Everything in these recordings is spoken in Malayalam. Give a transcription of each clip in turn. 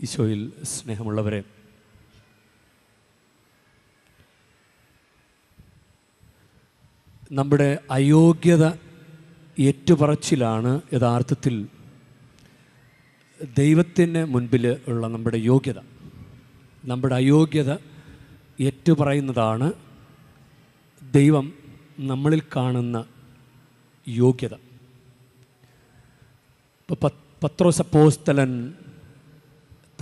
ഈശോയിൽ സ്നേഹമുള്ളവരെ നമ്മുടെ അയോഗ്യത ഏറ്റുപറച്ചിലാണ് യഥാർത്ഥത്തിൽ ദൈവത്തിന് മുൻപിൽ ഉള്ള നമ്മുടെ യോഗ്യത. നമ്മുടെ അയോഗ്യത ഏറ്റുപറയുന്നതാണ് ദൈവം നമ്മളിൽ കാണുന്ന യോഗ്യത. ഇപ്പോൾ പത്രോസപ്പോസ്തലൻ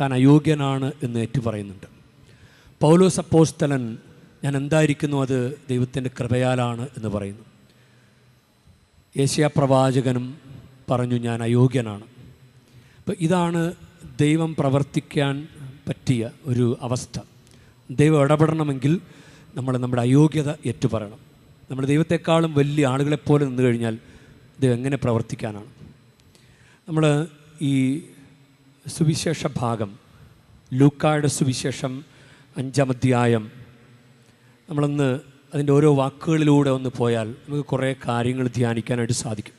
താൻ അയോഗ്യനാണ് എന്ന് ഏറ്റു പറയുന്നുണ്ട് പൗലോസ് അപ്പോസ്തലൻ ഞാൻ എന്തായിരിക്കുന്നു അത് ദൈവത്തിന്റെ കൃപയാലാണ് എന്ന് പറയുന്നു. ഏഷ്യ പ്രവാചകനും പറഞ്ഞു ഞാൻ അയോഗ്യനാണ്. അപ്പോൾ ഇതാണ് ദൈവം പ്രവർത്തിക്കാൻ പറ്റിയ ഒരു അവസ്ഥ. ദൈവം ഇടപെടണമെങ്കിൽ നമ്മൾ നമ്മുടെ അയോഗ്യത ഏറ്റുപറയണം. നമ്മൾ ദൈവത്തെക്കാളും വലിയ ആളുകളെപ്പോലെ നിന്ന് കഴിഞ്ഞാൽ ദൈവം എങ്ങനെ പ്രവർത്തിക്കാനാണ്? നമ്മൾ ഈ സുവിശേഷ ഭാഗം ലൂക്കായുടെ സുവിശേഷം അഞ്ചാം അധ്യായം. നമ്മളൊന്ന് അതിന്റെ ഓരോ വാക്കുകളിലൂടെ ഒന്ന് പോയാൽ നമുക്ക് കുറേ കാര്യങ്ങൾ ധ്യാനിക്കാനായിട്ട് സാധിക്കും.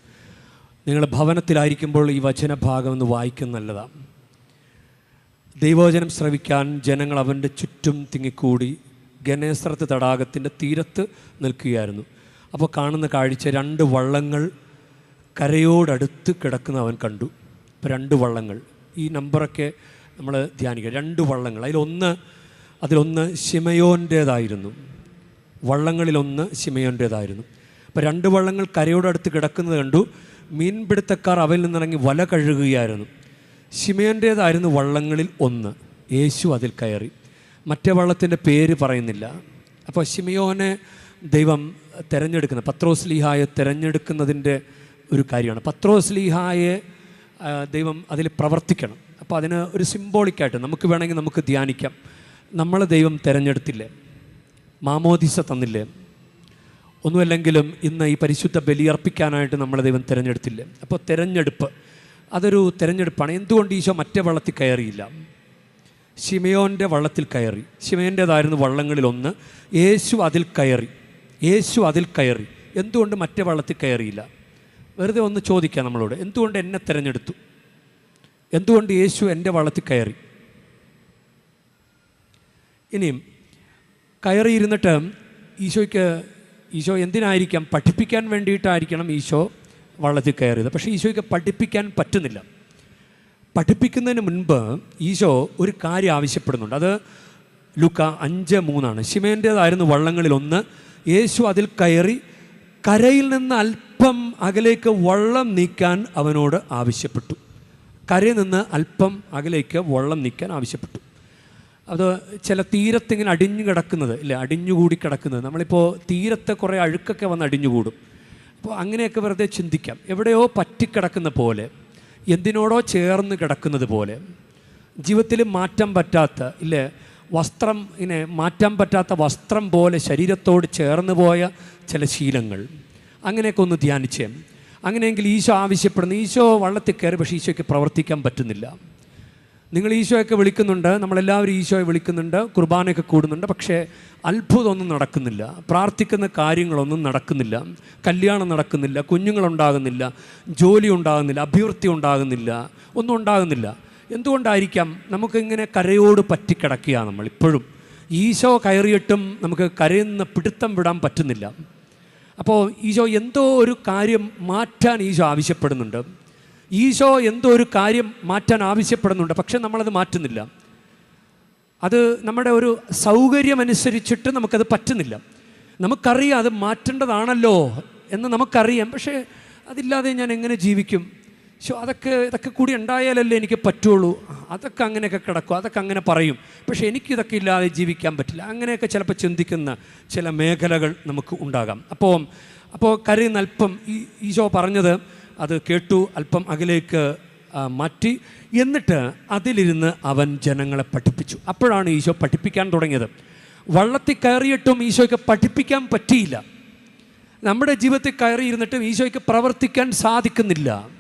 നിങ്ങൾ ഭവനത്തിലായിരിക്കുമ്പോൾ ഈ വചനഭാഗം ഒന്ന് വായിക്കുന്ന നല്ലതാണ്. ദൈവവചനം ശ്രവിക്കാൻ ജനങ്ങൾ അവന്റെ ചുറ്റും തിങ്ങിക്കൂടി ഗണേശ്വരത്ത് തടാകത്തിന്റെ തീരത്ത് നിൽക്കുകയായിരുന്നു. അപ്പോൾ കാണുന്ന കാഴ്ച രണ്ട് വള്ളങ്ങൾ കരയോടടുത്ത് കിടക്കുന്ന അവൻ കണ്ടു. രണ്ട് വള്ളങ്ങൾ. ഈ നമ്പറൊക്കെ നമ്മൾ ധ്യാനിക്കുക. രണ്ട് വള്ളങ്ങൾ. അതിലൊന്ന് അതിലൊന്ന് ശിമയോന്റേതായിരുന്നു. വള്ളങ്ങളിലൊന്ന് ശിമയോന്റേതായിരുന്നു. അപ്പോൾ രണ്ട് വള്ളങ്ങൾ കരയോടടുത്ത് കിടക്കുന്നത് കണ്ടു. മീൻപിടുത്തക്കാർ അവയിൽ നിന്നിറങ്ങി വല കഴുകുകയായിരുന്നു. ശിമയോന്റേതായിരുന്നു വള്ളങ്ങളിൽ ഒന്ന്. യേശു അതിൽ കയറി. മറ്റേ വള്ളത്തിന്റെ പേര് പറയുന്നില്ല. അപ്പോൾ ശിമയോനെ ദൈവം തിരഞ്ഞെടുക്കുന്ന പത്രോസ്ലീഹായെ തിരഞ്ഞെടുക്കുന്നതിന്റെ ഒരു കാര്യമാണ്. പത്രോസ്ലീഹായെ ദൈവം അതിൽ പ്രവർത്തിക്കണം. അപ്പോൾ അതിന് ഒരു സിംബോളിക്കായിട്ട് നമുക്ക് വേണമെങ്കിൽ നമുക്ക് ധ്യാനിക്കാം. നമ്മളെ ദൈവം തിരഞ്ഞെടുത്തില്ലേ? മാമോദിസ തന്നില്ലേ? ഒന്നുമല്ലെങ്കിലും ഇന്ന് ഈ പരിശുദ്ധ ബലിയർപ്പിക്കാനായിട്ട് നമ്മളെ ദൈവം തിരഞ്ഞെടുത്തില്ലേ? അപ്പോൾ തിരഞ്ഞെടുപ്പ് അതൊരു തിരഞ്ഞെടുപ്പാണ്. എന്തുകൊണ്ട് ഈശോ മറ്റേ വള്ളത്തിൽ കയറിയില്ല? ഷിമയോന്റെ വള്ളത്തിൽ കയറി. ഷിമയോന്റേതായിരുന്നു വള്ളങ്ങളിലൊന്ന്. യേശു അതിൽ കയറി. യേശു അതിൽ കയറി. എന്തുകൊണ്ട് മറ്റേ വള്ളത്തിൽ കയറിയില്ല? വെറുതെ ഒന്ന് ചോദിക്കാം നമ്മളോട്. എന്തുകൊണ്ട് എന്നെ തിരഞ്ഞെടുത്തു? എന്തുകൊണ്ട് യേശു എന്റെ വള്ളത്തിൽ കയറി? ഇനിയും കയറിയിരുന്നിട്ട് ഈശോയ്ക്ക് ഈശോ എന്തിനായിരിക്കാം? പഠിപ്പിക്കാൻ വേണ്ടിയിട്ടായിരിക്കണം ഈശോ വള്ളത്തിൽ കയറിയത്. പക്ഷേ ഈശോയ്ക്ക് പഠിപ്പിക്കാൻ പറ്റുന്നില്ല. പഠിപ്പിക്കുന്നതിന് മുൻപ് ഈശോ ഒരു കാര്യം ആവശ്യപ്പെടുന്നുണ്ട്. അത് ലുക്ക അഞ്ച് മൂന്നാണ്. ശിമേന്റേതായിരുന്നു വള്ളങ്ങളിലൊന്ന് യേശു അതിൽ കയറി കരയിൽ നിന്ന് അല്പം അകലേക്ക് വള്ളം നീക്കാൻ അവനോട് ആവശ്യപ്പെട്ടു. കരയിൽ നിന്ന് അല്പം അകലേക്ക് വള്ളം നീക്കാൻ ആവശ്യപ്പെട്ടു. അത് ചില തീരത്തിങ്ങനെ അടിഞ്ഞു കിടക്കുന്നത് ഇല്ല? അടിഞ്ഞുകൂടി കിടക്കുന്നത്. നമ്മളിപ്പോൾ തീരത്തെ കുറേ അഴുക്കൊക്കെ വന്ന് അടിഞ്ഞുകൂടും അപ്പോൾ അങ്ങനെയൊക്കെ വെറുതെ ചിന്തിക്കാം. എവിടെയോ പറ്റിക്കിടക്കുന്ന പോലെ എന്തിനോടോ ചേർന്ന് കിടക്കുന്നത് പോലെ ജീവിതത്തിൽ മാറ്റം പറ്റാത്ത ഇല്ലേ? വസ്ത്രം ഇങ്ങനെ മാറ്റാൻ പറ്റാത്ത വസ്ത്രം പോലെ ശരീരത്തോട് ചേർന്ന് പോയ ചില ശീലങ്ങൾ. അങ്ങനെയൊക്കെ ഒന്ന് ധ്യാനിച്ചേ. അങ്ങനെയെങ്കിൽ ഈശോ ആവശ്യപ്പെടുന്നു. ഈശോ വള്ളത്തിൽ കയറി പക്ഷേ ഈശോയ്ക്ക് പ്രവർത്തിക്കാൻ പറ്റുന്നില്ല. നിങ്ങൾ ഈശോയൊക്കെ വിളിക്കുന്നുണ്ട്. നമ്മളെല്ലാവരും ഈശോയെ വിളിക്കുന്നുണ്ട്. കുർബാനയൊക്കെ കൂടുന്നുണ്ട്. പക്ഷേ അത്ഭുതമൊന്നും നടക്കുന്നില്ല. പ്രാർത്ഥിക്കുന്ന കാര്യങ്ങളൊന്നും നടക്കുന്നില്ല. കല്യാണം നടക്കുന്നില്ല. കുഞ്ഞുങ്ങളുണ്ടാകുന്നില്ല. ജോലി ഉണ്ടാകുന്നില്ല. അഭിവൃദ്ധി ഉണ്ടാകുന്നില്ല. ഒന്നും ഉണ്ടാകുന്നില്ല. എന്തുകൊണ്ടായിരിക്കാം നമുക്കിങ്ങനെ കരയോട് പറ്റിക്കിടക്കുക നമ്മൾ ഇപ്പോഴും? ഈശോ കയറിയിട്ടും നമുക്ക് കരയുന്ന പിടുത്തം വിടാൻ പറ്റുന്നില്ല. അപ്പോൾ ഈശോ എന്തോ ഒരു കാര്യം മാറ്റാൻ ഈശോ ആവശ്യപ്പെടുന്നുണ്ട്. ഈശോ എന്തോ ഒരു കാര്യം മാറ്റാൻ ആവശ്യപ്പെടുന്നുണ്ട് പക്ഷെ നമ്മളത് മാറ്റുന്നില്ല. അത് നമ്മുടെ ഒരു സൗകര്യമനുസരിച്ചിട്ട് നമുക്കത് പറ്റുന്നില്ല. നമുക്കറിയാം അത് മാറ്റേണ്ടതാണല്ലോ എന്ന് നമുക്കറിയാം പക്ഷേ അതില്ലാതെ ഞാൻ എങ്ങനെ ജീവിക്കും? ശോ അതൊക്കെ ഇതൊക്കെ കൂടി ഉണ്ടായാലല്ലേ എനിക്ക് പറ്റുള്ളൂ. അതൊക്കെ അങ്ങനെയൊക്കെ കിടക്കും അതൊക്കെ അങ്ങനെ പറയും. പക്ഷേ എനിക്കിതൊക്കെ ഇല്ലാതെ ജീവിക്കാൻ പറ്റില്ല. അങ്ങനെയൊക്കെ ചിലപ്പോൾ ചിന്തിക്കുന്ന ചില മേഖലകൾ നമുക്ക് ഉണ്ടാകാം. അപ്പോൾ അപ്പോൾ കരയുന്ന അല്പം ഈ ഈശോ പറഞ്ഞത് അത് കേട്ടു അല്പം അകലേക്ക് മാറ്റി. എന്നിട്ട് അതിലിരുന്ന് അവൻ ജനങ്ങളെ പഠിപ്പിച്ചു. അപ്പോഴാണ് ഈശോ പഠിപ്പിക്കാൻ തുടങ്ങിയത്. വള്ളത്തിൽ കയറിയിട്ടും ഈശോയ്ക്ക് പഠിപ്പിക്കാൻ പറ്റിയില്ല. നമ്മുടെ ജീവിതത്തിൽ കയറിയിരുന്നിട്ടും ഈശോയ്ക്ക് പ്രവർത്തിക്കാൻ സാധിക്കുന്നില്ല.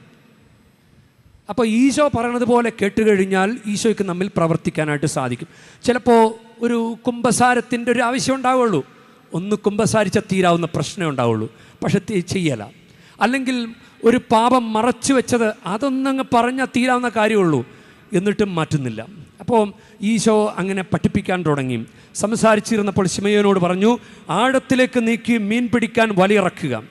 അപ്പോൾ ഈശോ പറയണത് പോലെ കേട്ടുകഴിഞ്ഞാൽ ഈശോയ്ക്ക് നമ്മിൽ പ്രവർത്തിക്കാനായിട്ട് സാധിക്കും. ചിലപ്പോൾ ഒരു കുംഭസാരത്തിന്റെ ഒരു ആവശ്യം ഉണ്ടാവുള്ളൂ. ഒന്ന് കുംഭസാരിച്ച തീരാവുന്ന പ്രശ്നമേ ഉണ്ടാവുള്ളൂ. പക്ഷെ ചെയ്യല. അല്ലെങ്കിൽ ഒരു പാപം മറച്ചു വെച്ചത് അതൊന്നങ്ങ് പറഞ്ഞാൽ തീരാവുന്ന കാര്യമുള്ളൂ. എന്നിട്ടും മാറ്റുന്നില്ല. അപ്പോൾ ഈശോ അങ്ങനെ പഠിപ്പിക്കാൻ തുടങ്ങി. സംസാരിച്ചിരുന്നപ്പോൾ ശിമയോനോട് പറഞ്ഞു ആഴത്തിലേക്ക് നീക്കി മീൻ പിടിക്കാൻ വലിയിറക്കുക.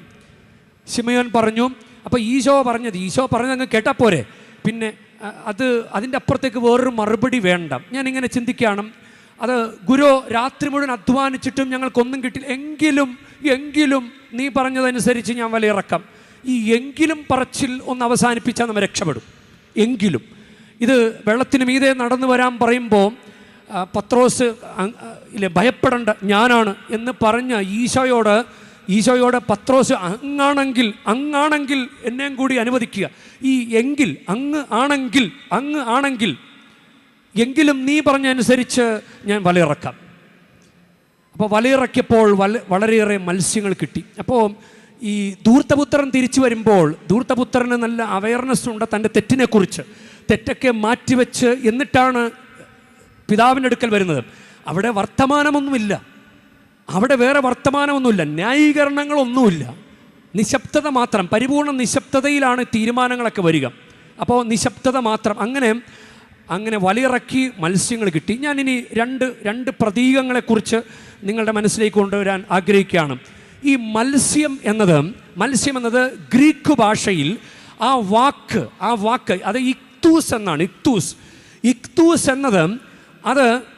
ശിമയോൻ പറഞ്ഞു അപ്പോൾ ഈശോ പറഞ്ഞത് ഈശോ പറഞ്ഞത് അങ്ങ് കേട്ടാൽ പോരെ. പിന്നെ അത് അതിന്റെ അപ്പുറത്തേക്ക് വേറൊരു മറുപടി വേണ്ട. ഞാനിങ്ങനെ ചിന്തിക്കുകയാണ്. അത് ഗുരു രാത്രി മുഴുവൻ അധ്വാനിച്ചിട്ടും ഞങ്ങൾക്കൊന്നും കിട്ടില്ല. എങ്കിലും എങ്കിലും നീ പറഞ്ഞതനുസരിച്ച് ഞാൻ വലയിറക്കാം. ഈ എങ്കിലും പറച്ചിൽ ഒന്ന് അവസാനിപ്പിച്ചാൽ നമ്മൾ രക്ഷപ്പെടും. എങ്കിലും. ഇത് വെള്ളത്തിന് മീതെ നടന്നു വരാൻ പറയുമ്പോൾ പത്രോസ് ഇല്ലേ ഭയപ്പെടേണ്ട ഞാനാണ് എന്ന് പറഞ്ഞ ഈശോയോട് ഈശോയോട് പത്രോസ് അങ്ങാണെങ്കിൽ അങ്ങാണെങ്കിൽ എന്നെയും കൂടി അനുവദിക്കുക. ഈ എങ്കിൽ അങ്ങ് ആണെങ്കിൽ അങ്ങ് ആണെങ്കിൽ എങ്കിലും നീ പറഞ്ഞ അനുസരിച്ച് ഞാൻ വലയിറക്കാം. അപ്പോൾ വലയിറക്കിയപ്പോൾ വല വളരെയേറെ മത്സ്യങ്ങൾ കിട്ടി. അപ്പോൾ ഈ ധൂർത്തപുത്രൻ തിരിച്ചു വരുമ്പോൾ ധൂർത്തപുത്രന് നല്ല അവയർനെസ് ഉണ്ട് തന്റെ തെറ്റിനെക്കുറിച്ച്. തെറ്റൊക്കെ മാറ്റിവെച്ച് എന്നിട്ടാണ് പിതാവിന്റെ അടുക്കൽ വരുന്നത്. അവിടെ വർത്തമാനമൊന്നുമില്ല. അവിടെ വേറെ വർത്തമാനമൊന്നുമില്ല. ന്യായീകരണങ്ങളൊന്നുമില്ല. നിശബ്ദത മാത്രം പരിപൂർണ നിശബ്ദതയിലാണ് തീരുമാനങ്ങളൊക്കെ വരിക. അപ്പോൾ നിശബ്ദത മാത്രം. അങ്ങനെ അങ്ങനെ വലിയിറക്കി മത്സ്യങ്ങൾ കിട്ടി. ഞാനിനി രണ്ട് രണ്ട് പ്രതീകങ്ങളെക്കുറിച്ച് നിങ്ങളുടെ മനസ്സിലേക്ക് കൊണ്ടുവരാൻ ആഗ്രഹിക്കുകയാണ്. ഈ മത്സ്യം എന്നത് മത്സ്യം എന്നത് ഗ്രീക്ക് ഭാഷയിൽ ആ വാക്ക് ആ വാക്ക് അത് ഇക്തൂസ് എന്നാണ് ഇക്തൂസ്. ഇക്തൂസ് എന്നത് അത്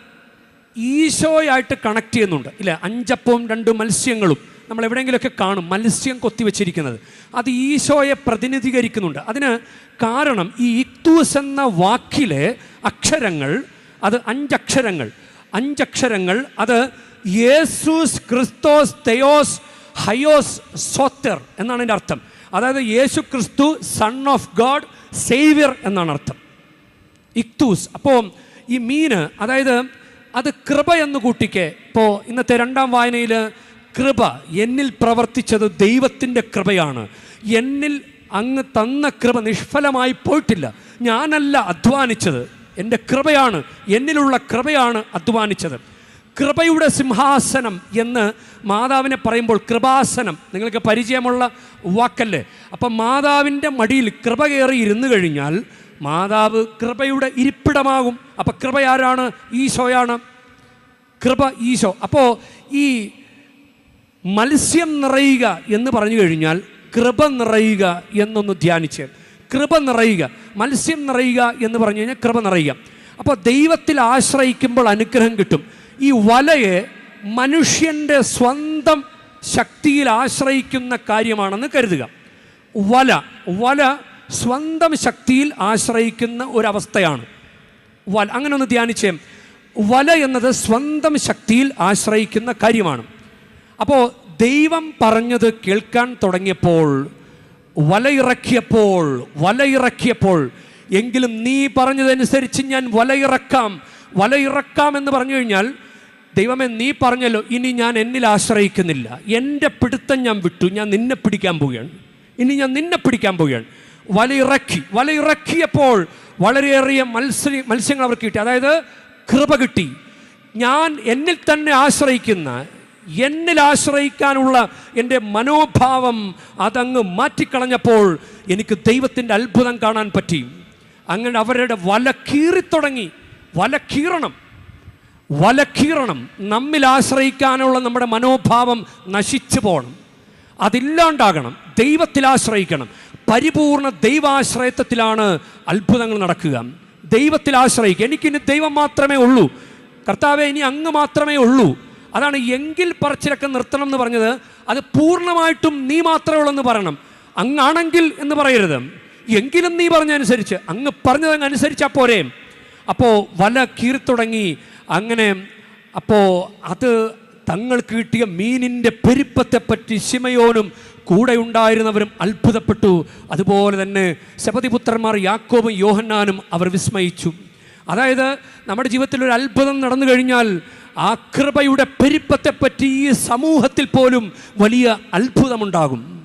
ഈശോയായിട്ട് കണക്ട് ചെയ്യുന്നുണ്ട്. ഇല്ല? അഞ്ചപ്പവും രണ്ട് മത്സ്യങ്ങളും നമ്മൾ എവിടെയെങ്കിലുമൊക്കെ കാണും. മത്സ്യം കൊത്തിവെച്ചിരിക്കുന്നത് അത് ഈശോയെ പ്രതിനിധീകരിക്കുന്നുണ്ട്. അതിന് കാരണം ഈ ഇക്തൂസ് എന്ന വാക്കിലെ അക്ഷരങ്ങൾ അത് അഞ്ചക്ഷരങ്ങൾ. അഞ്ചക്ഷരങ്ങൾ അത് യേസൂസ് ക്രിസ്തോസ് തെയോസ് ഹയോസ് സോത്തർ എന്നാണ് എന്റെ അർത്ഥം. അതായത് യേശു ക്രിസ്തു സൺ ഓഫ് ഗോഡ് സേവ്യർ എന്നാണ് അർത്ഥം. ഇക്തൂസ് അപ്പോൾ ഈ മീന് അതായത് അത് കൃപ എന്ന് കൂട്ടിക്ക്. ഇപ്പോൾ ഇന്നത്തെ രണ്ടാം വായനയിൽ കൃപ എന്നിൽ പ്രവർത്തിച്ചത് ദൈവത്തിന്റെ കൃപയാണ്. എന്നിൽ അങ്ങ് തന്ന കൃപ നിഷ്ഫലമായി പോയിട്ടില്ല. ഞാനല്ല അധ്വാനിച്ചത്. എന്റെ കൃപയാണ് എന്നിലുള്ള കൃപയാണ് അധ്വാനിച്ചത്. കൃപയുടെ സിംഹാസനം എന്ന് മാതാവിനെ പറയുമ്പോൾ കൃപാസനം. നിങ്ങൾക്ക് പരിചയമുള്ള വാക്കല്ലേ? അപ്പം മാതാവിന്റെ മടിയിൽ കൃപ കയറി ഇരുന്നു കഴിഞ്ഞാൽ മാതാവ് കൃപയുടെ ഇരിപ്പിടമാകും. അപ്പം കൃപ ആരാണ് ഈശോയാണ്. കൃപ ഈശോ. അപ്പോൾ ഈ മത്സ്യം നിറയുക എന്ന് പറഞ്ഞു കഴിഞ്ഞാൽ കൃപ നിറയുക എന്നൊന്ന് ധ്യാനിച്ച്. കൃപ നിറയുക. മത്സ്യം നിറയുക എന്ന് പറഞ്ഞു കഴിഞ്ഞാൽ കൃപ നിറയുക. അപ്പോൾ ദൈവത്തിൽ ആശ്രയിക്കുമ്പോൾ അനുഗ്രഹം കിട്ടും. ഈ വലയെ മനുഷ്യന്റെ സ്വന്തം ശക്തിയിൽ ആശ്രയിക്കുന്ന കാര്യമാണെന്ന് കരുതുക. വല. വല സ്വന്തം ശക്തിയിൽ ആശ്രയിക്കുന്ന ഒരവസ്ഥയാണ്. വല അങ്ങനെ ഒന്ന് ധ്യാനിച്ചേ. വല എന്നത് സ്വന്തം ശക്തിയിൽ ആശ്രയിക്കുന്ന കാര്യമാണ്. അപ്പോൾ ദൈവം പറഞ്ഞത് കേൾക്കാൻ തുടങ്ങിയപ്പോൾ വലയിറക്കിയപ്പോൾ വലയിറക്കിയപ്പോൾ എങ്കിലും നീ പറഞ്ഞതനുസരിച്ച് ഞാൻ വലയിറക്കാം വലയിറക്കാം എന്ന് പറഞ്ഞു കഴിഞ്ഞാൽ ദൈവമേ നീ പറഞ്ഞല്ലോ ഇനി ഞാൻ എന്നിൽ ആശ്രയിക്കുന്നില്ല. എന്റെ പിടുത്തം ഞാൻ വിട്ടു. ഞാൻ നിന്നെ പിടിക്കാൻ പോവുകയാണ്. ഇനി ഞാൻ നിന്നെ പിടിക്കാൻ പോവുകയാണ്. വലയിറക്കി വലയിറക്കിയപ്പോൾ വളരെയേറിയ മത്സ്യ മത്സ്യങ്ങൾ അവർക്ക് കിട്ടി. അതായത് കൃപ കിട്ടി. ഞാൻ എന്നിൽ തന്നെ ആശ്രയിക്കുന്ന എന്നിൽ ആശ്രയിക്കാനുള്ള എന്റെ മനോഭാവം അതങ്ങ് മാറ്റിക്കളഞ്ഞപ്പോൾ എനിക്ക് ദൈവത്തിന്റെ അത്ഭുതം കാണാൻ പറ്റി. അങ്ങനെ അവരുടെ വല കീറിത്തുടങ്ങി വല കീറണം. വല കീറണം. നമ്മിൽ ആശ്രയിക്കാനുള്ള നമ്മുടെ മനോഭാവം നശിച്ചു പോകണം. അതില്ലാണ്ടാകണം. ദൈവത്തിൽ ആശ്രയിക്കണം. പരിപൂർണ ദൈവാശ്രയത്വത്തിലാണ് അത്ഭുതങ്ങൾ നടക്കുക. ദൈവത്തിൽ ആശ്രയിക്കുക. എനിക്കിനി ദൈവം മാത്രമേ ഉള്ളൂ. കർത്താവെ ഇനി അങ്ങ് മാത്രമേ ഉള്ളൂ. അതാണ് എങ്കിൽ പറച്ചിലൊക്കെ നിർത്തണം എന്ന് പറഞ്ഞത്. അത് പൂർണമായിട്ടും നീ മാത്രമേ ഉള്ളൂ എന്ന് പറയണം. അങ്ങാണെങ്കിൽ എന്ന് പറയരുത്. എങ്കിലും നീ പറഞ്ഞതനുസരിച്ച് അങ്ങ് പറഞ്ഞതങ്ങനുസരിച്ചാൽ പോരെ. അപ്പോൾ വല കീറിത്തുടങ്ങി. അങ്ങനെ അപ്പോൾ അത് തങ്ങൾക്ക് കിട്ടിയ മീനിന്റെ പെരുപ്പത്തെപ്പറ്റി ശിമയോനും കൂടെ ഉണ്ടായിരുന്നവരും അത്ഭുതപ്പെട്ടു. അതുപോലെ തന്നെ ശപതിപുത്രന്മാർ യാക്കോബും യോഹന്നാനും അവർ വിസ്മയിച്ചു. അതായത് നമ്മുടെ ജീവിതത്തിൽ ഒരു അത്ഭുതം നടന്നു കഴിഞ്ഞാൽ ആ കൃപയുടെ പെരുപ്പത്തെപ്പറ്റി ഈ സമൂഹത്തിൽ പോലും വലിയ അത്ഭുതമുണ്ടാകും.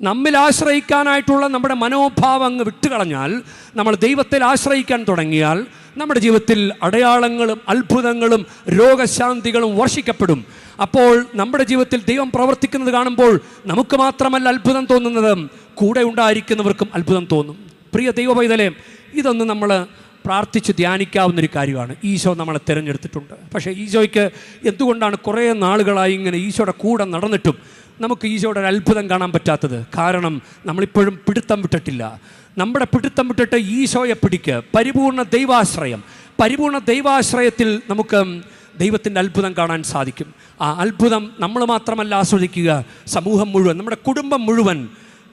നമ്മിൽ ആശ്രയിക്കാനായിട്ടുള്ള നമ്മുടെ മനോഭാവം അങ്ങ് വിട്ടുകളഞ്ഞാൽ നമ്മൾ ദൈവത്തിൽ ആശ്രയിക്കാൻ തുടങ്ങിയാൽ നമ്മുടെ ജീവിതത്തിൽ അടയാളങ്ങളും അത്ഭുതങ്ങളും രോഗശാന്തികളും വർഷിക്കപ്പെടും. അപ്പോൾ നമ്മുടെ ജീവിതത്തിൽ ദൈവം പ്രവർത്തിക്കുന്നത് കാണുമ്പോൾ നമുക്ക് മാത്രമല്ല അത്ഭുതം തോന്നുന്നത് കൂടെ ഉണ്ടായിരിക്കുന്നവർക്കും അത്ഭുതം തോന്നും. പ്രിയ ദൈവ പൈതലേ ഇതൊന്ന് നമ്മൾ പ്രാർത്ഥിച്ച് ധ്യാനിക്കാവുന്ന ഒരു കാര്യമാണ്. ഈശോ നമ്മളെ തിരഞ്ഞെടുത്തിട്ടുണ്ട്. പക്ഷേ ഈശോയ്ക്ക് എന്തുകൊണ്ടാണ് കുറേ നാളുകളായി ഇങ്ങനെ ഈശോയുടെ കൂടെ നടന്നിട്ടും നമുക്ക് ഈശോയുടെ ഒരു അത്ഭുതം കാണാൻ പറ്റാത്തത്. കാരണം നമ്മളിപ്പോഴും പിടുത്തം വിട്ടിട്ടില്ല. നമ്മുടെ പിടുത്തം വിട്ടിട്ട് ഈശോയെ പിടിക്ക്. പരിപൂർണ ദൈവാശ്രയം. പരിപൂർണ ദൈവാശ്രയത്തിൽ നമുക്ക് ദൈവത്തിന്റെ അത്ഭുതം കാണാൻ സാധിക്കും. ആ അത്ഭുതം നമ്മൾ മാത്രമല്ല ആസ്വദിക്കുക. സമൂഹം മുഴുവൻ നമ്മുടെ കുടുംബം മുഴുവൻ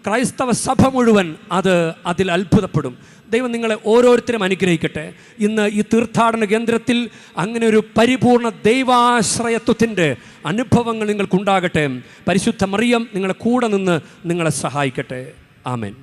ക്രൈസ്തവ സഭ മുഴുവൻ അത് അതിൽ അത്ഭുതപ്പെടും. ദൈവം നിങ്ങളെ ഓരോരുത്തരും അനുഗ്രഹിക്കട്ടെ. ഇന്ന് ഈ തീർത്ഥാടന കേന്ദ്രത്തിൽ അങ്ങനെ ഒരു പരിപൂർണ ദൈവാശ്രയത്വത്തിന്റെ അനുഭവങ്ങൾ നിങ്ങൾക്കുണ്ടാകട്ടെ. പരിശുദ്ധ മറിയം നിങ്ങളെ കൂടെ നിന്ന് നിങ്ങളെ സഹായിക്കട്ടെ. ആമേൻ.